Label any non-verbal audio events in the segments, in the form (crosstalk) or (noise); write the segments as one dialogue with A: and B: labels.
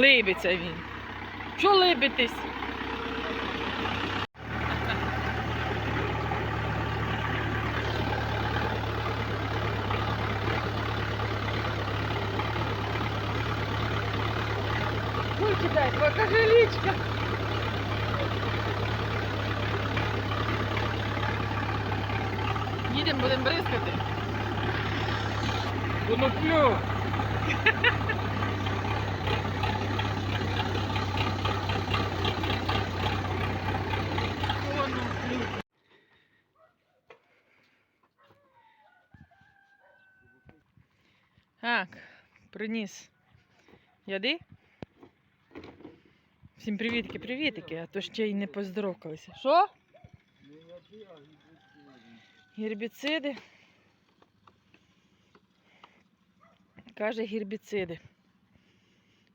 A: Либиться він. Чого либитись? Дай, покажи. Їдемо, будемо бризкати.
B: Коноплю!
A: Так, приніс. Яди? Всім привітки, привітки, а то ще й не поздоровкалися. Що? Гербіциди. Каже гербіциди.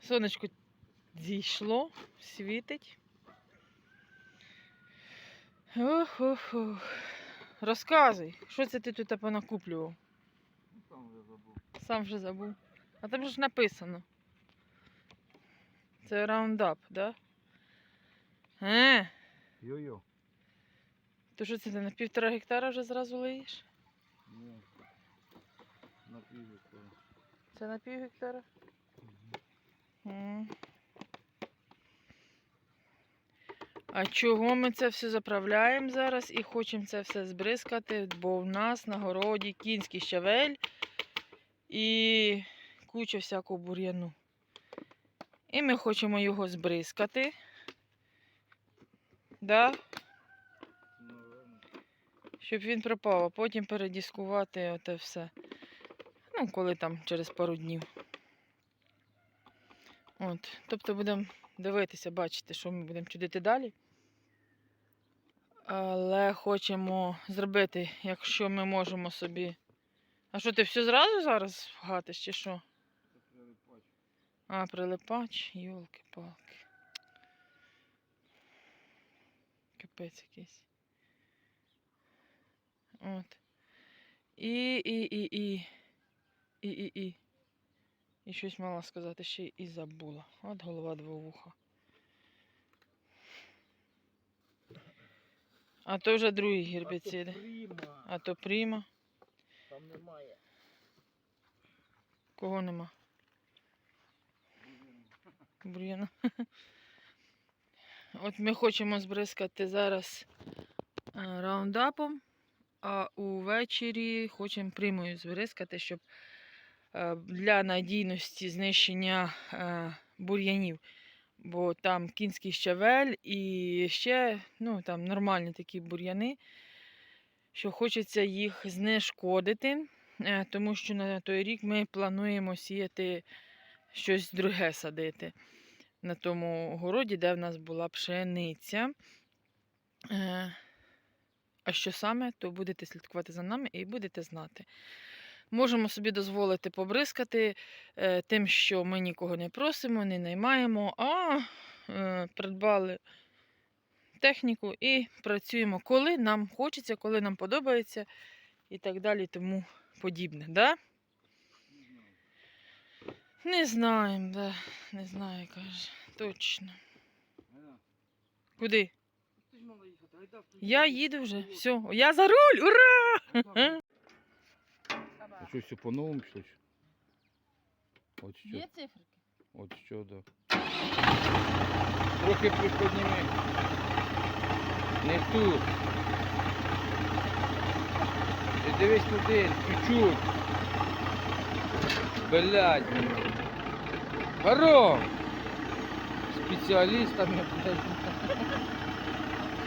A: Сонечко зійшло, світить. Ох, ох, ох. Розказуй, що це ти тут понакуплював?
B: Сам вже забув.
A: Сам вже забув. А там же ж написано. Це раундап, да? Е,
B: Йо-йо.
A: то що це ти на півтора гектара вже зразу лиєш?
B: Ні. На півгектара.
A: Це на пів гектара? М. А чого ми це все заправляємо зараз і хочемо це все збризкати, бо в нас на городі кінський щавель і куча всякого бур'яну. І ми хочемо його збризкати. Да? Щоб він пропав, а потім передіскувати оте все. Ну, коли там через пару днів. От. Тобто будемо дивитися, бачити, що ми будемо чудити далі. Але хочемо зробити, якщо ми можемо собі. А що ти все зразу зараз гатиш, чи що? А, прилипач, йолки-палки. Капець якийсь. От. І, і, і, і. І, і, і. І щось мала сказати ще і забула. От голова двовуха. А то вже другі гербіциди. А то пріма.
B: Там немає.
A: Кого нема? Бур'яна. От ми хочемо збризкати зараз е, раундапом, а увечері хочемо примою збризкати, щоб е, для надійності знищення е, бур'янів. Бо там кінський щавель і ще ну, там нормальні такі бур'яни, що хочеться їх знешкодити, тому що на той рік ми плануємо сіяти щось друге садити на тому городі, де в нас була пшениця. Е, А що саме, то будете слідкувати за нами і будете знати. Можемо собі дозволити побризкати е, тим, що ми нікого не просимо, не наймаємо, а е, придбали техніку і працюємо, коли нам хочеться, коли нам подобається і так далі, тому подібне. Да? Не знаємо, да. не знаю, каже. Точно. Куди? Я їду вже. Все, я за руль! Ура!
B: А що, все по-новому пішло? От що,
A: цифрики?
B: от що, да. Трохи приподніми. Не тут. Ти дивись туди, чуть-чуть. Блядь. Горо! Спеціалістами, блядь.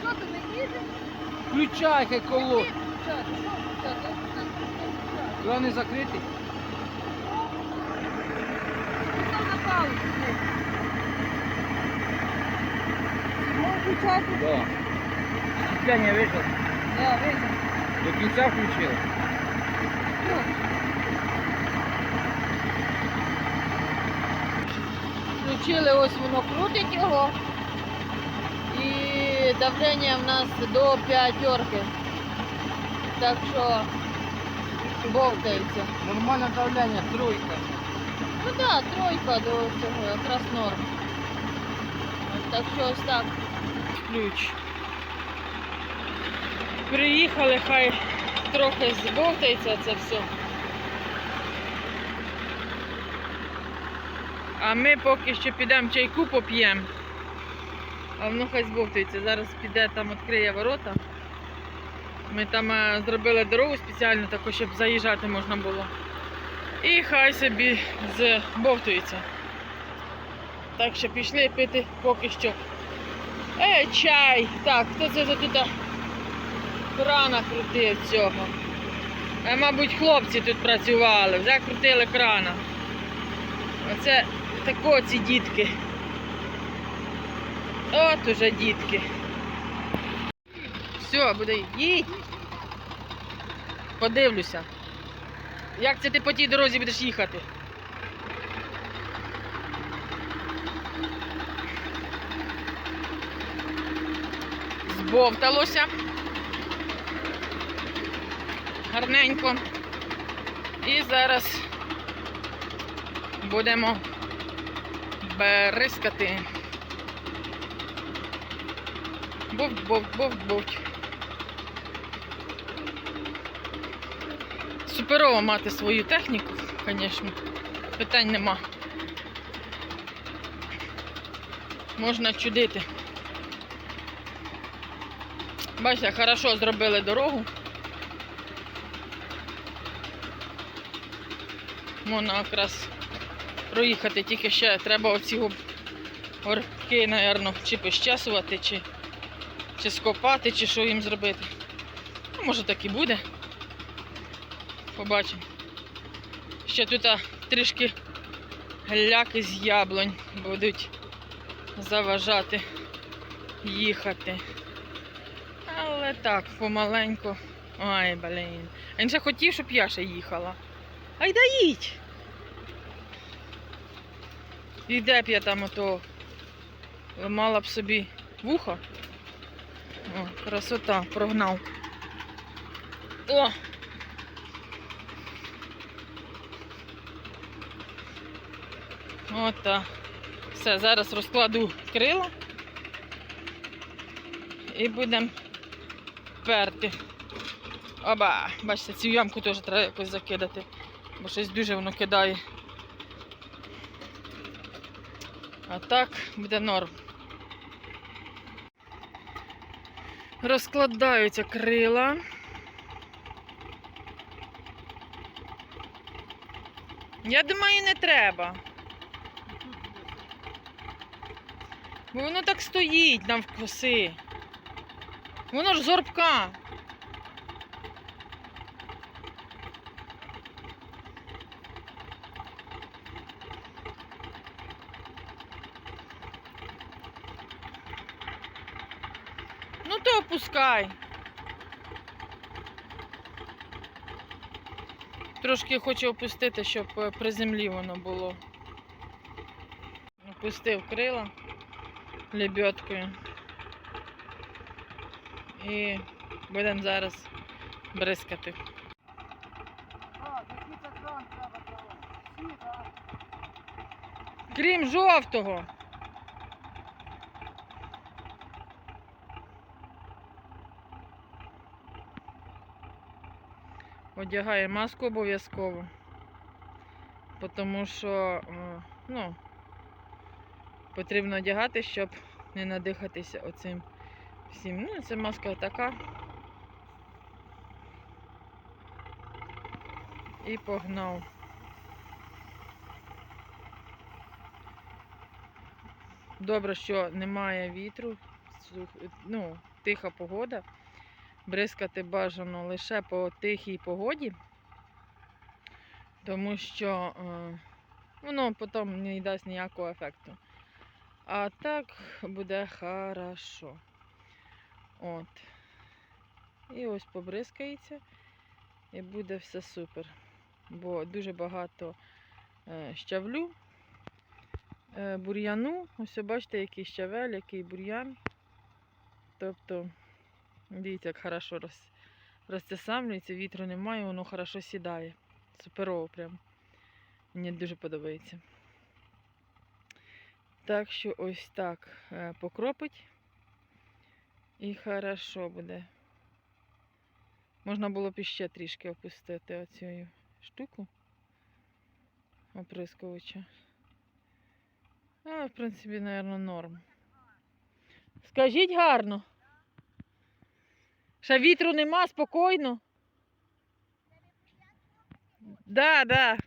A: Що ти не їдеш?
B: Включай хай коло.
A: Що включати?
B: Крани закриті?
A: Там на паузу. Включати?
B: Да. Сцепляння вийшло.
A: Да, вийде.
B: До кінця включили.
A: Включили, ось воно крутить його. І давлення в нас до п'ятерки. Так що бовтається.
B: Нормальне давлення, тройка.
A: Ну так, тройка до цього, якраз норм. Так що ось так. Ключ. Приїхали, хай трохи збовтається це все. А ми поки що підемо чайку поп'ємо. А воно хай збовтається. Зараз піде там, відкриє ворота. Ми там е, зробили дорогу спеціально, таку, щоб заїжджати можна було. І хай собі збовтується. Так що пішли пити поки що. Е, чай! Так, хто це за тут крана крутив цього? Е, мабуть, хлопці тут працювали, вже крутили крана. Оце тако ці дітки. От уже дітки. Все, буде їдь. Подивлюся. Як це ти по тій дорозі будеш їхати? Збовталося. Гарненько. І зараз будемо бризкати. Бовть, бовть, бовть, бовть. Суперово мати свою техніку, звісно. Питань нема. Можна чудити. Бачите, хорошо зробили дорогу. Можна якраз проїхати, тільки ще треба оці горбки, напевно, чи пощасувати, чи, чи скопати, чи що їм зробити. Ну, може так і буде. Побачимо. Ще тут а, трішки гляки з яблунь будуть заважати їхати. Але так, помаленьку. Ай, блін. Він ще хотів, щоб я ще їхала. Ай да їдь! І де б я там ото мала б собі вухо. О, красота, прогнав. О! От так. Все, зараз розкладу крила і будемо перти. Оба! Бачите, цю ямку теж треба якось закидати, бо щось дуже воно кидає. А так буде норм. Розкладаються крила. Я думаю, не треба. Бо воно так стоїть навкоси. Воно ж зорбка. Ну то опускай. Трошки хочу опустити, щоб е, при землі воно було. Опустив крила лебедкою. І будемо зараз бризкати. Крім жовтого. Одягає маску обов'язково. Тому що е, ну, потрібно одягати, щоб не надихатися оцим всім. Ну, це маска така. І погнав. Добре, що немає вітру, ну, тиха погода. Бризкати бажано лише по тихій погоді, тому що е, воно потім не дасть ніякого ефекту. А так буде хорошо. От. І ось побризкається, і буде все супер. Бо дуже багато е, щавлю, е, бур'яну. Ось бачите, який щавель, який бур'ян. Тобто, дивіться, як хорошо роз, розтесамлюється, вітру немає, воно хорошо сідає. Суперово прям. Мені дуже подобається. Так що ось так е, покропить. І хорошо буде. Можна було б іще трішки опустити оцю штуку оприскувача. Але, в принципі, мабуть, норм. Скажіть гарно. Ще вітру нема, спокійно. Да, да.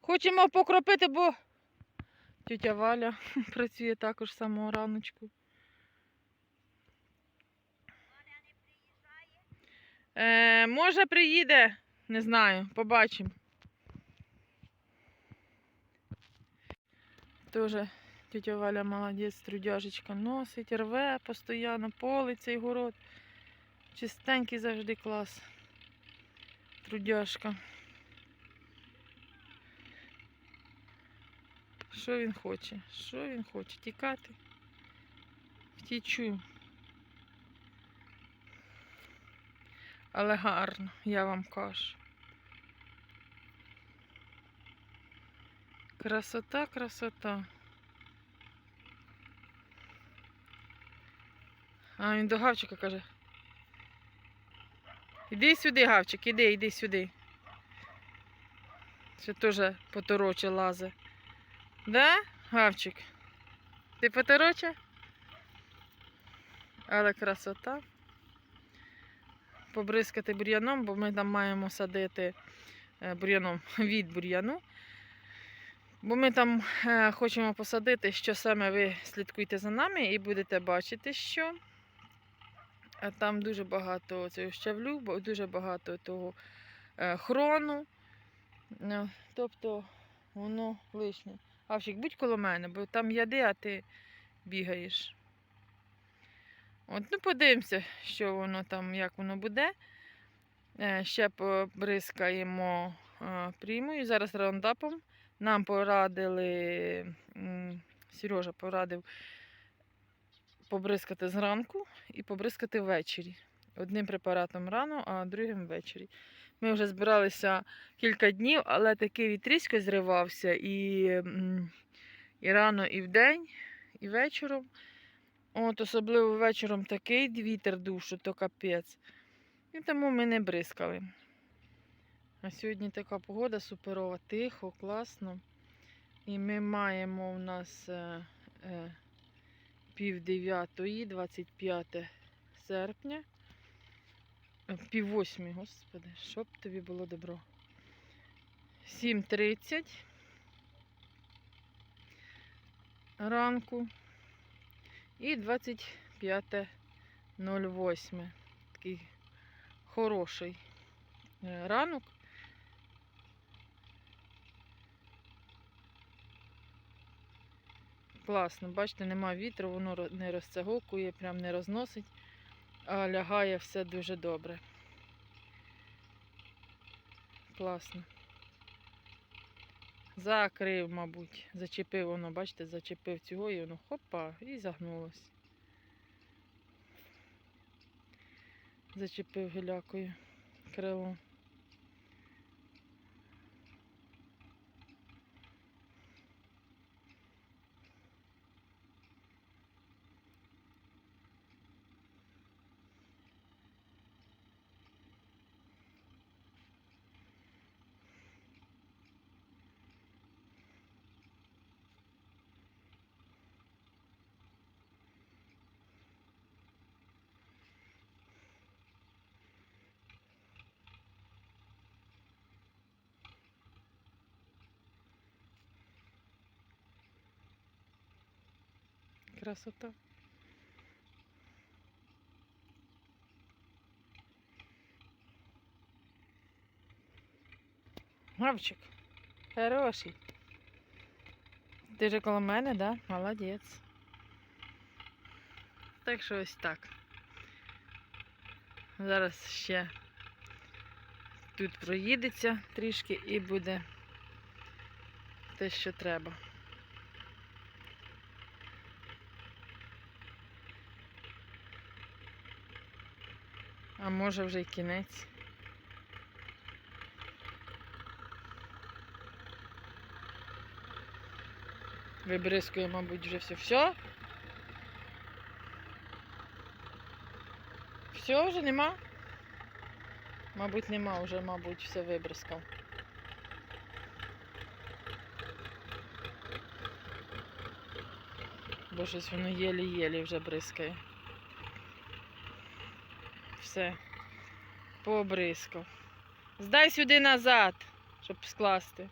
A: Хочемо покропити, бо тетя Валя (laughs) працює також самого раночку. Е, може приїде, не знаю, побачимо. Тоже тетя Валя молодець, трудяжечка носить, рве постійно, полить цей город. Чистенький завжди клас. Трудяжка. Що він хоче? Що він хоче? Тікати? Втічу. Але гарно, я вам кажу. Красота, красота. А він до гавчика каже. Іди сюди, гавчик, іди, іди сюди. Це теж потороче лазе. Да, гавчик? Ти потороче? Але красота. Побризкати бур'яном, бо ми там маємо садити е, бур'яном (laughs) від бур'яну. Бо ми там е, хочемо посадити, що саме ви слідкуйте за нами і будете бачити, що А там дуже багато цього щавлю, дуже багато того е, хрону. Е, Тобто воно лишнє. Авчик, будь коло мене, бо там яди, а ти бігаєш. От, ну подивимося, що воно там, як воно буде. Е, Ще побризкаємо е, прімою. Зараз раундапом. Нам порадили, Сережа порадив побризкати зранку і побризкати ввечері. Одним препаратом рано, а другим ввечері. Ми вже збиралися кілька днів, але такий вітрісько зривався і, і рано, і вдень, і вечором. От, особливо вечором такий вітер що то капець. І тому ми не бризкали. А сьогодні така погода суперова, тихо, класно. І ми маємо у нас е, е, пів дев'ятої, 25 серпня. Е, Пів восьмі, господи, щоб тобі було добро. 7.30 ранку. І 25.08. Такий хороший е, ранок. Класно, бачите, нема вітру, воно не розцягокує, прям не розносить, а лягає все дуже добре. Класно. Закрив, мабуть, зачепив воно, бачите, зачепив цього і воно хопа і загнулось. Зачепив гілякою крило. Красота. Гавчик. Хороший. Ти же коло мене, да? Молодець. Так що ось так. Зараз ще тут проїдеться трішки і буде те, що треба. А може вже й кінець.
C: Вибризкує, мабуть, вже все. Все? Все, вже нема? Мабуть, нема, вже, мабуть, все вибризкав. Бо щось воно єлі-єлі вже бризкає. Все. Побризкав. Здай сюди назад, щоб скласти.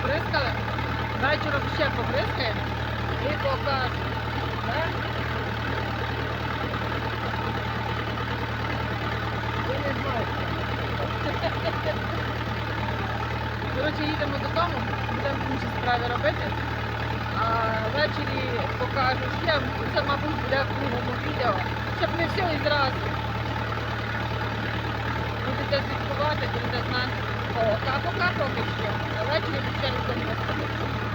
C: Побризкали. Вечором ще побризкаємо і покажемо.
D: Не знаю.
C: Коротше, їдемо додому, будемо інші справи робити. А ввечері покажу ще, це, мабуть, буде в другому відео, щоб не все і. Будете слідкувати, будете знати. Капу-капу, ледь не через